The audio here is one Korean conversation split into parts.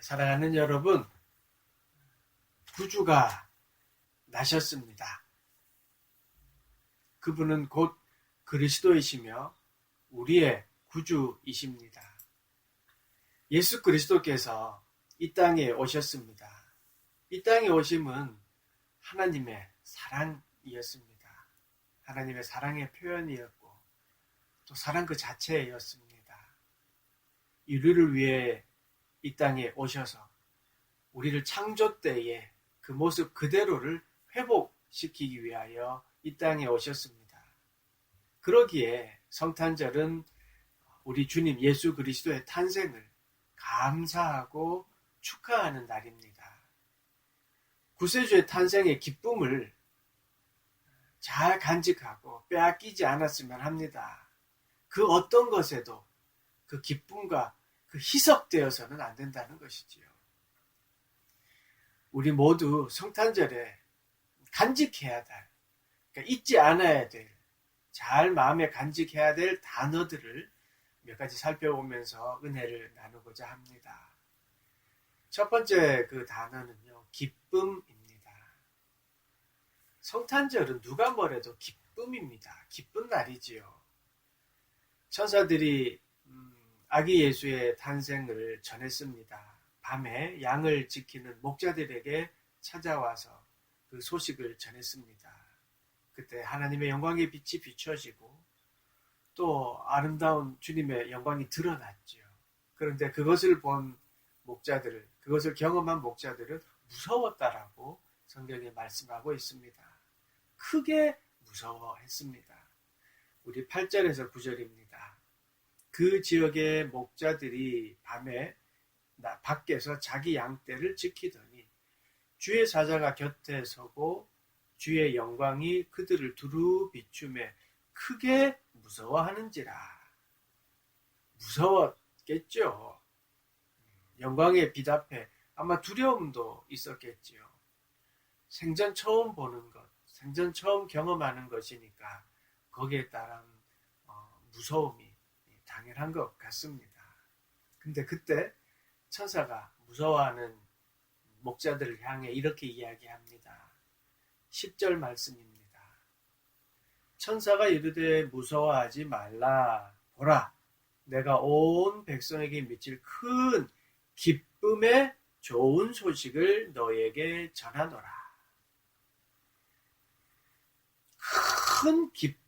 사랑하는 여러분, 구주가 나셨습니다. 그분은 곧 그리스도이시며 우리의 구주이십니다. 예수 그리스도께서 이 땅에 오셨습니다. 이 땅에 오심은 하나님의 사랑이었습니다. 하나님의 사랑의 표현이었고 또 사랑 그 자체였습니다. 인류를 위해 이 땅에 오셔서 우리를 창조 때에 그 모습 그대로를 회복시키기 위하여 이 땅에 오셨습니다. 그러기에 성탄절은 우리 주님 예수 그리스도의 탄생을 감사하고 축하하는 날입니다. 구세주의 탄생의 기쁨을 잘 간직하고 빼앗기지 않았으면 합니다. 그 어떤 것에도 그 기쁨과 그 희석되어서는 안 된다는 것이지요. 우리 모두 성탄절에 간직해야 될, 그러니까 잊지 않아야 될, 잘 마음에 간직해야 될 단어들을 몇 가지 살펴보면서 은혜를 나누고자 합니다. 첫 번째 그 단어는요, 기쁨입니다. 성탄절은 누가 뭐래도 기쁨입니다. 기쁜 날이지요. 천사들이 아기 예수의 탄생을 전했습니다. 밤에 양을 지키는 목자들에게 찾아와서 그 소식을 전했습니다. 그때 하나님의 영광의 빛이 비춰지고 또 아름다운 주님의 영광이 드러났죠. 그런데 그것을 본 목자들을, 그것을 경험한 목자들은 무서웠다라고 성경에 말씀하고 있습니다. 크게 무서워했습니다. 우리 8절에서 9절입니다. 그 지역의 목자들이 밤에 밖에서 자기 양떼를 지키더니 주의 사자가 곁에 서고 주의 영광이 그들을 두루 비춤에 크게 무서워하는지라. 무서웠겠죠. 영광의 빛 앞에 아마 두려움도 있었겠지요. 생전 처음 보는 것, 생전 처음 경험하는 것이니까 거기에 따른 어, 무서움이 당연한 것 같습니다. 근데 그때 천사가 무서워하는 목자들을 향해 이렇게 이야기합니다. 10절 말씀입니다. 천사가 이르되 무서워하지 말라. 보라, 내가 온 백성에게 미칠 큰 기쁨의 좋은 소식을 너에게 전하노라. 큰 기쁨,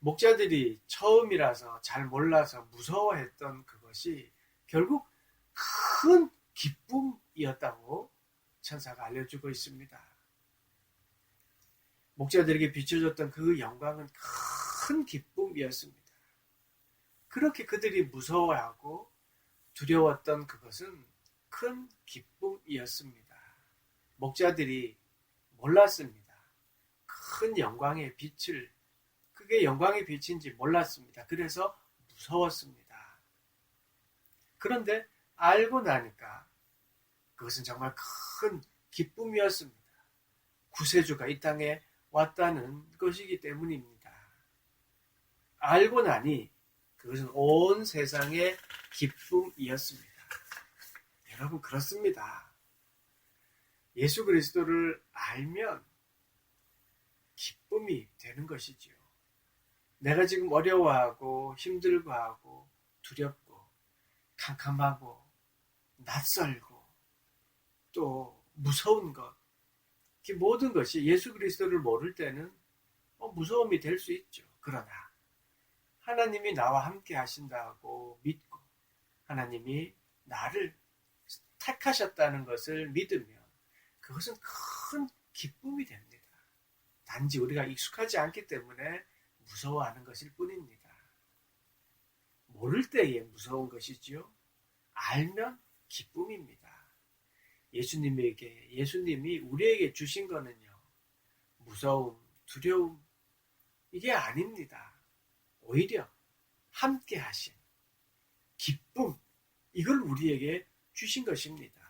목자들이 처음이라서 잘 몰라서 무서워했던 그것이 결국 큰 기쁨이었다고 천사가 알려주고 있습니다. 목자들에게 비춰줬던 그 영광은 큰 기쁨이었습니다. 그렇게 그들이 무서워하고 두려웠던 그것은 큰 기쁨이었습니다. 목자들이 몰랐습니다. 큰 영광의 빛을 그게 영광의 빛인지 몰랐습니다. 그래서 무서웠습니다. 그런데 알고 나니까 그것은 정말 큰 기쁨이었습니다. 구세주가 이 땅에 왔다는 것이기 때문입니다. 알고 나니 그것은 온 세상의 기쁨이었습니다. 여러분, 그렇습니다. 예수 그리스도를 알면 기쁨이 되는 것이지요. 내가 지금 어려워하고 힘들고 하고 두렵고 캄캄하고 낯설고 또 무서운 것, 그 모든 것이 예수 그리스도를 모를 때는 어, 무서움이 될 수 있죠. 그러나 하나님이 나와 함께 하신다고 믿고 하나님이 나를 택하셨다는 것을 믿으면 그것은 큰 기쁨이 됩니다. 단지 우리가 익숙하지 않기 때문에 무서워하는 것일 뿐입니다. 모를 때에 무서운 것이지요. 알면 기쁨입니다. 예수님에게, 예수님이 우리에게 주신 거는요, 무서움, 두려움, 이게 아닙니다. 오히려 함께 하신 기쁨, 이걸 우리에게 주신 것입니다.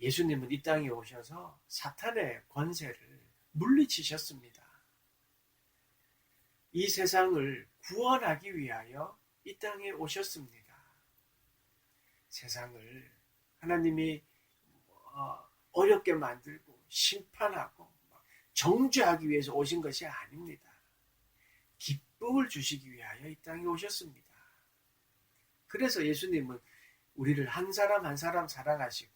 예수님은 이 땅에 오셔서 사탄의 권세를 물리치셨습니다. 이 세상을 구원하기 위하여 이 땅에 오셨습니다. 세상을 하나님이 어, 어렵게 만들고 심판하고 정죄하기 위해서 오신 것이 아닙니다. 기쁨을 주시기 위하여 이 땅에 오셨습니다. 그래서 예수님은 우리를 한 사람 한 사람 사랑하시고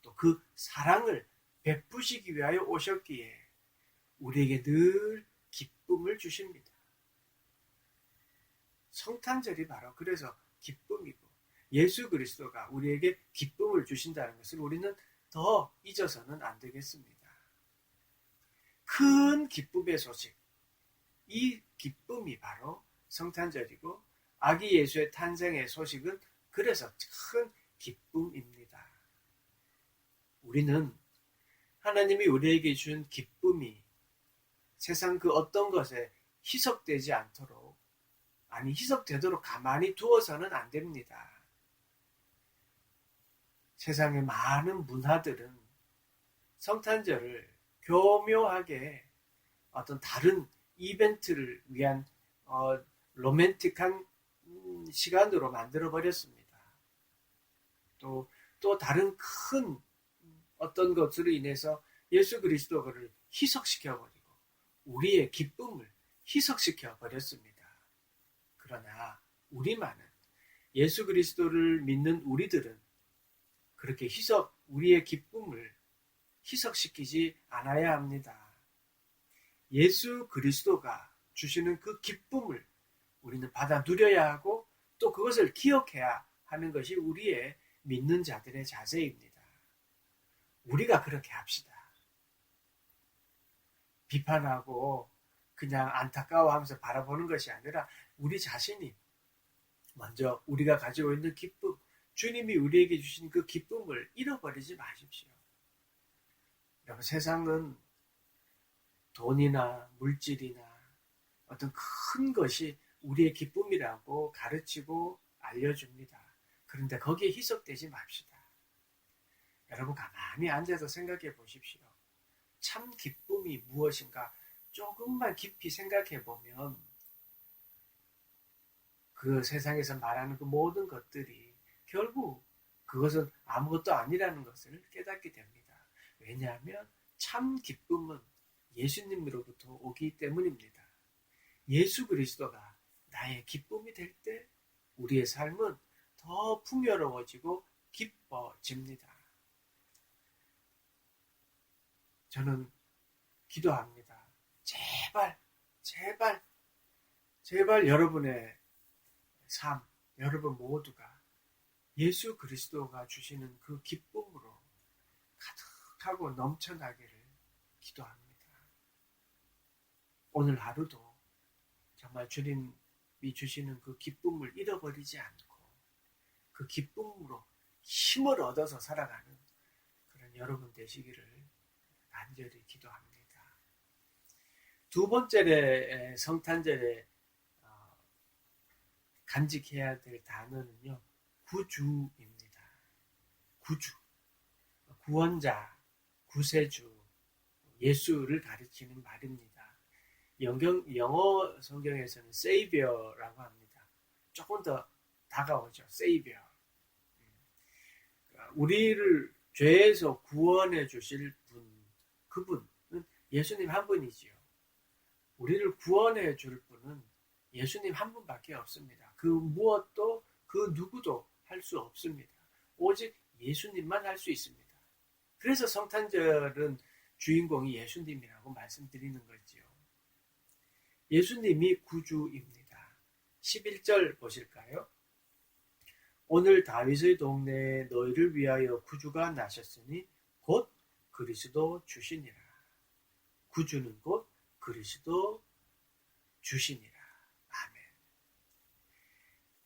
또 그 사랑을 베푸시기 위하여 오셨기에 우리에게 늘 기쁨을 주십니다. 성탄절이 바로 그래서 기쁨이고 예수 그리스도가 우리에게 기쁨을 주신다는 것을 우리는 더 잊어서는 안 되겠습니다. 큰 기쁨의 소식. 이 기쁨이 바로 성탄절이고 아기 예수의 탄생의 소식은 그래서 큰 기쁨입니다. 우리는 하나님이 우리에게 준 기쁨이 세상 그 어떤 것에 희석되지 않도록 아니 희석되도록 가만히 두어서는 안 됩니다. 세상의 많은 문화들은 성탄절을 교묘하게 어떤 다른 이벤트를 위한 어, 로맨틱한 시간으로 만들어 버렸습니다. 또, 또 다른 큰 어떤 것으로 인해서 예수 그리스도를 희석시켜 버리고 우리의 기쁨을 희석시켜 버렸습니다. 그러나 우리만은 예수 그리스도를 믿는 우리들은 그렇게 희석, 우리의 기쁨을 희석시키지 않아야 합니다. 예수 그리스도가 주시는 그 기쁨을 우리는 받아 누려야 하고 또 그것을 기억해야 하는 것이 우리의 믿는 자들의 자세입니다. 우리가 그렇게 합시다. 비판하고 그냥 안타까워하면서 바라보는 것이 아니라 우리 자신이 먼저 우리가 가지고 있는 기쁨, 주님이 우리에게 주신 그 기쁨을 잃어버리지 마십시오. 여러분, 세상은 돈이나 물질이나 어떤 큰 것이 우리의 기쁨이라고 가르치고 알려줍니다. 그런데 거기에 희석되지 맙시다. 여러분 가만히 앉아서 생각해 보십시오. 참 기쁨이 무엇인가 조금만 깊이 생각해 보면 그 세상에서 말하는 그 모든 것들이 결국 그것은 아무것도 아니라는 것을 깨닫게 됩니다. 왜냐하면 참 기쁨은 예수님으로부터 오기 때문입니다. 예수 그리스도가 나의 기쁨이 될 때 우리의 삶은 더 풍요로워지고 기뻐집니다. 저는 기도합니다. 제발, 제발, 제발 여러분의 삶, 여러분 모두가 예수 그리스도가 주시는 그 기쁨으로 가득하고 넘쳐나기를 기도합니다. 오늘 하루도 정말 주님이 주시는 그 기쁨을 잃어버리지 않고 그 기쁨으로 힘을 얻어서 살아가는 그런 여러분 되시기를 간절히 기도합니다. 두 번째 성탄절에 어, 간직해야 될 단어는요, 구주입니다. 구주. 구원자, 구세주, 예수를 가리키는 말입니다. 영경, 영어 성경에서는 Savior라고 합니다. 조금 더 다가오죠. Savior. 그러니까 우리를 죄에서 구원해 주실 분, 그분은 예수님 한 분이지요. 우리를 구원해 줄 분은 예수님 한 분밖에 없습니다. 그 무엇도 그 누구도 할 수 없습니다. 오직 예수님만 할 수 있습니다. 그래서 성탄절은 주인공이 예수님이라고 말씀드리는 거지요. 예수님이 구주입니다. 11절 보실까요? 오늘 다윗의 동네에 너희를 위하여 구주가 나셨으니 곧 그리스도 주시니라. 구주는 곧 그리스도 주시니라.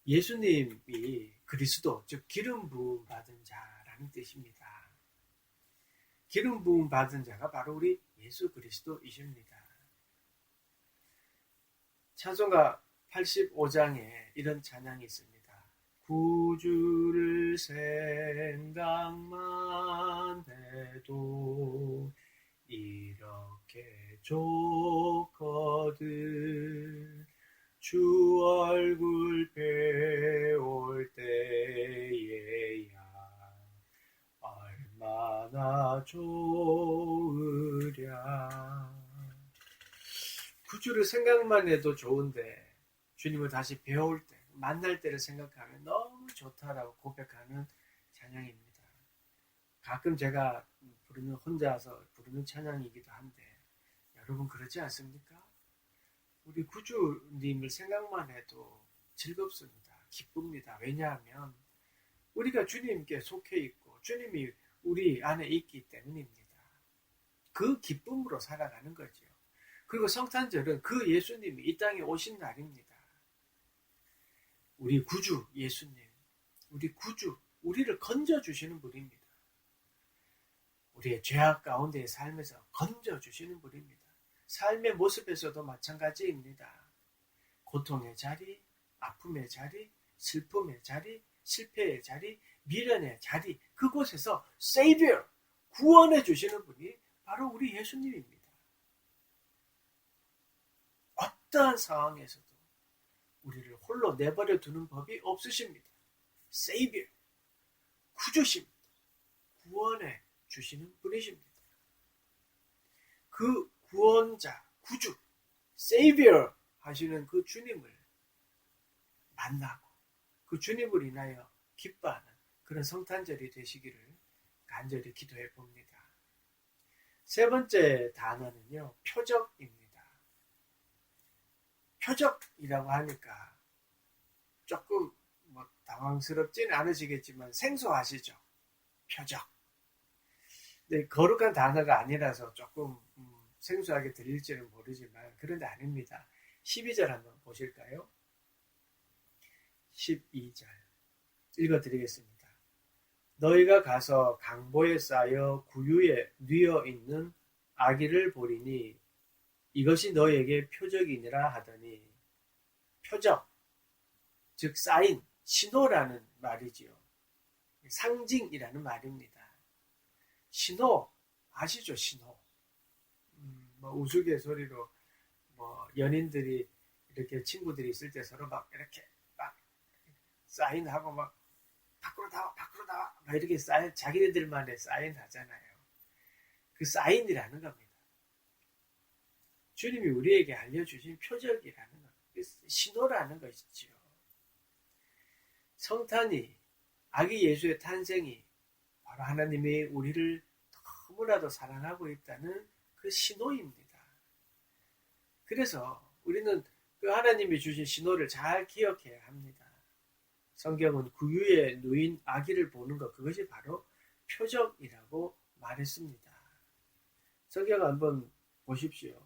예수님이 그리스도, 즉 기름 부음 받은 자라는 뜻입니다. 기름 부음 받은 자가 바로 우리 예수 그리스도이십니다. 찬송가 85장에 이런 찬양이 있습니다. 구주를 생각만 해도 이렇게 좋거든 주 얼굴 배울 때에야 얼마나 좋으랴. 구주를 생각만 해도 좋은데 주님을 다시 배울 때, 만날 때를 생각하면 너무 좋다라고 고백하는 찬양입니다. 가끔 제가 부르는 혼자서 부르는 찬양이기도 한데 여러분 그러지 않습니까? 우리 구주님을 생각만 해도 즐겁습니다. 기쁩니다. 왜냐하면 우리가 주님께 속해 있고 주님이 우리 안에 있기 때문입니다. 그 기쁨으로 살아가는 거죠. 그리고 성탄절은 그 예수님이 이 땅에 오신 날입니다. 우리 구주 예수님, 우리 구주, 우리를 건져주시는 분입니다. 우리의 죄악 가운데의 삶에서 건져주시는 분입니다. 삶의 모습에서도 마찬가지입니다. 고통의 자리, 아픔의 자리, 슬픔의 자리, 실패의 자리, 미련의 자리, 그곳에서 세이비어, 구원해 주시는 분이 바로 우리 예수님입니다. 어떠한 상황에서도 우리를 홀로 내버려 두는 법이 없으십니다. 세이비어, 구주십니다. 구원해 주시는 분이십니다. 그 구원자, 구주, 세이비어 하시는 그 주님을 만나고 그 주님을 인하여 기뻐하는 그런 성탄절이 되시기를 간절히 기도해 봅니다. 세 번째 단어는요, 표적입니다. 표적이라고 하니까 조금 뭐 당황스럽지는 않으시겠지만 생소하시죠? 표적. 네, 거룩한 단어가 아니라서 조금 음, 생소하게 들릴지는 모르지만 그런데 아닙니다. 12절 한번 보실까요? 12절 읽어드리겠습니다. 너희가 가서 강보에 쌓여 구유에 뉘어 있는 아기를 보리니 이것이 너에게 표적이니라 하더니 표적 즉 사인 신호라는 말이지요. 상징이라는 말입니다. 신호 아시죠 신호 음, 뭐 우스갯소리로 뭐 연인들이 이렇게 친구들이 있을 때 서로 막 이렇게 막 사인하고 막 밖으로 나와 밖으로 나와 막 이렇게 사인 자기네들만의 사인 하잖아요. 그 사인이라는 겁니다. 주님이 우리에게 알려주신 표적이라는 것, 그 신호라는 것이지요. 성탄이 아기 예수의 탄생이 바로 하나님이 우리를 너무나도 사랑하고 있다는 그 신호입니다. 그래서 우리는 그 하나님이 주신 신호를 잘 기억해야 합니다. 성경은 구유에 누인 아기를 보는 것, 그것이 바로 표적이라고 말했습니다. 성경 한번 보십시오.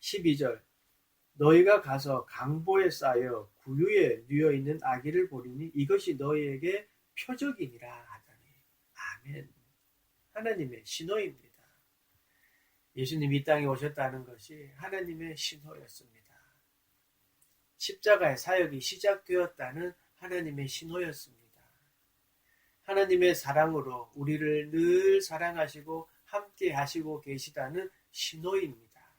12절 너희가 가서 강보에 쌓여 구유에 누워 있는 아기를 보리니 이것이 너희에게 표적이니라 하더니 아멘. 하나님의 신호입니다. 예수님이 이 땅에 오셨다는 것이 하나님의 신호였습니다. 십자가의 사역이 시작되었다는 하나님의 신호였습니다. 하나님의 사랑으로 우리를 늘 사랑하시고 함께 하시고 계시다는 신호입니다.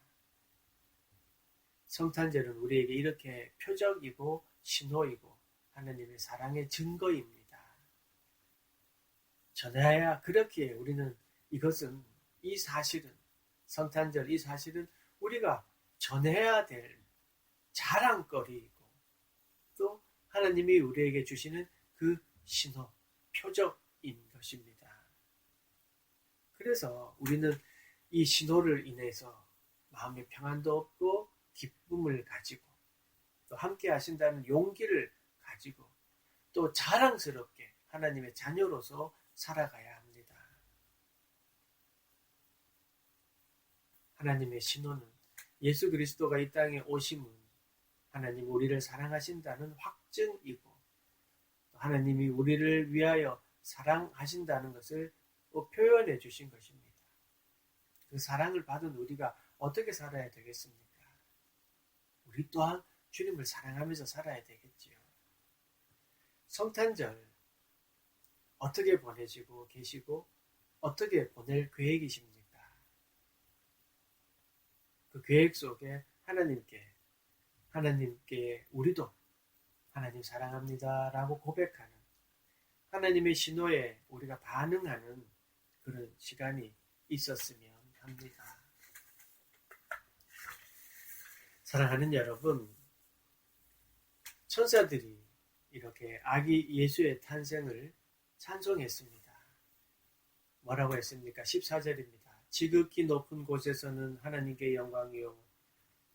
성탄절은 우리에게 이렇게 표적이고 신호이고 하나님의 사랑의 증거입니다. 전해야 그렇게 우리는 이것은 이 사실은 성탄절 이 사실은 우리가 전해야 될 자랑거리이고 또 하나님이 우리에게 주시는 그 신호, 표적인 것입니다. 그래서 우리는 이 신호를 인해서 마음의 평안도 없고 기쁨을 가지고 또 함께 하신다는 용기를 가지고 또 자랑스럽게 하나님의 자녀로서 살아가야 합니다. 하나님의 신호는 예수 그리스도가 이 땅에 오심은 하나님 우리를 사랑하신다는 확증이고 하나님이 우리를 위하여 사랑하신다는 것을 표현해 주신 것입니다. 그 사랑을 받은 우리가 어떻게 살아야 되겠습니까? 우리 또한 주님을 사랑하면서 살아야 되겠지요. 성탄절 어떻게 보내시고 계시고 어떻게 보낼 계획이십니까? 그 계획 속에 하나님께 하나님께 우리도 하나님 사랑합니다라고 고백하는 하나님의 신호에 우리가 반응하는 그런 시간이 있었으면 합니다. 사랑하는 여러분, 천사들이 이렇게 아기 예수의 탄생을 찬송했습니다. 뭐라고 했습니까? 14절입니다. 지극히 높은 곳에서는 하나님께 영광이요.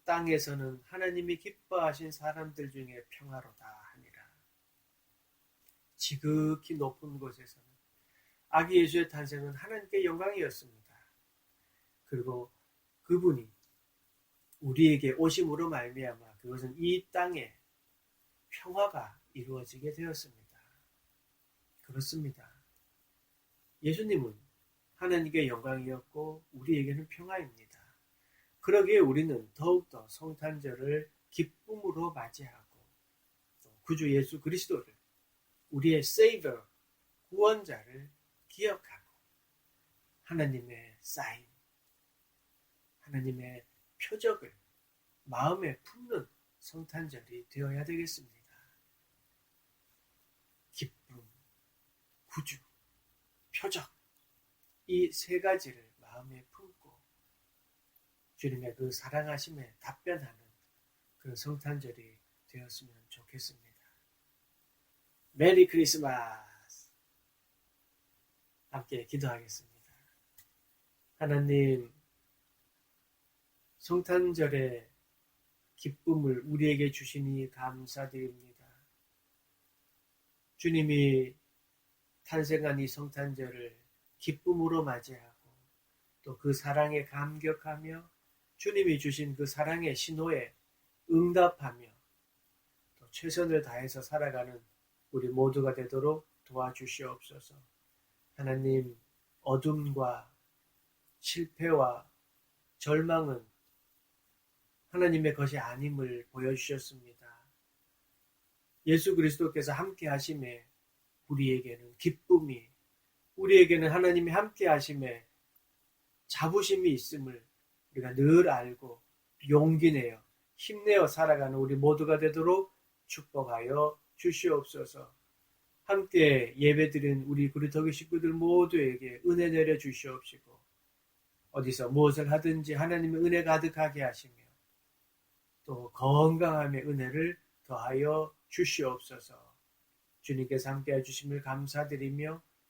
땅에서는 하나님이 기뻐하신 사람들 중에 평화로다 하니라. 지극히 높은 곳에서는 아기 예수의 탄생은 하나님께 영광이었습니다. 그리고 그분이 우리에게 오심으로 말미암아 그것은 이 땅에 평화가 이루어지게 되었습니다. 그렇습니다. 예수님은 하나님께 영광이었고 우리에게는 평화입니다. 그러기에 우리는 더욱더 성탄절을 기쁨으로 맞이하고 구주 예수 그리스도를 우리의 세이버 구원자를 기억하고 하나님의 사인 하나님의 표적을 마음에 품는 성탄절이 되어야 되겠습니다. 기쁨, 구주, 표적 이 세 가지를 마음에 품고 주님의 그 사랑하심에 답변하는 그런 성탄절이 되었으면 좋겠습니다. 메리 크리스마스! 함께 기도하겠습니다. 하나님, 성탄절의 기쁨을 우리에게 주시니 감사드립니다. 주님이 탄생한 이 성탄절을 기쁨으로 맞이하고 또 그 사랑에 감격하며 주님이 주신 그 사랑의 신호에 응답하며 또 최선을 다해서 살아가는 우리 모두가 되도록 도와주시옵소서. 하나님, 어둠과 실패와 절망은 하나님의 것이 아님을 보여주셨습니다. 예수 그리스도께서 함께 하심에 우리에게는 기쁨이, 우리에게는 하나님이 함께 하심에 자부심이 있음을 우리가 늘 알고 용기 내어 힘내어 살아가는 우리 모두가 되도록 축복하여 주시옵소서. 함께 예배드린 우리 그리터기 식구들 모두에게 은혜 내려 주시옵시고 어디서 무엇을 하든지 하나님의 은혜 가득하게 하시며 또 건강함의 은혜를 더하여 주시옵소서. 주님께서 함께 해주심을 감사드리며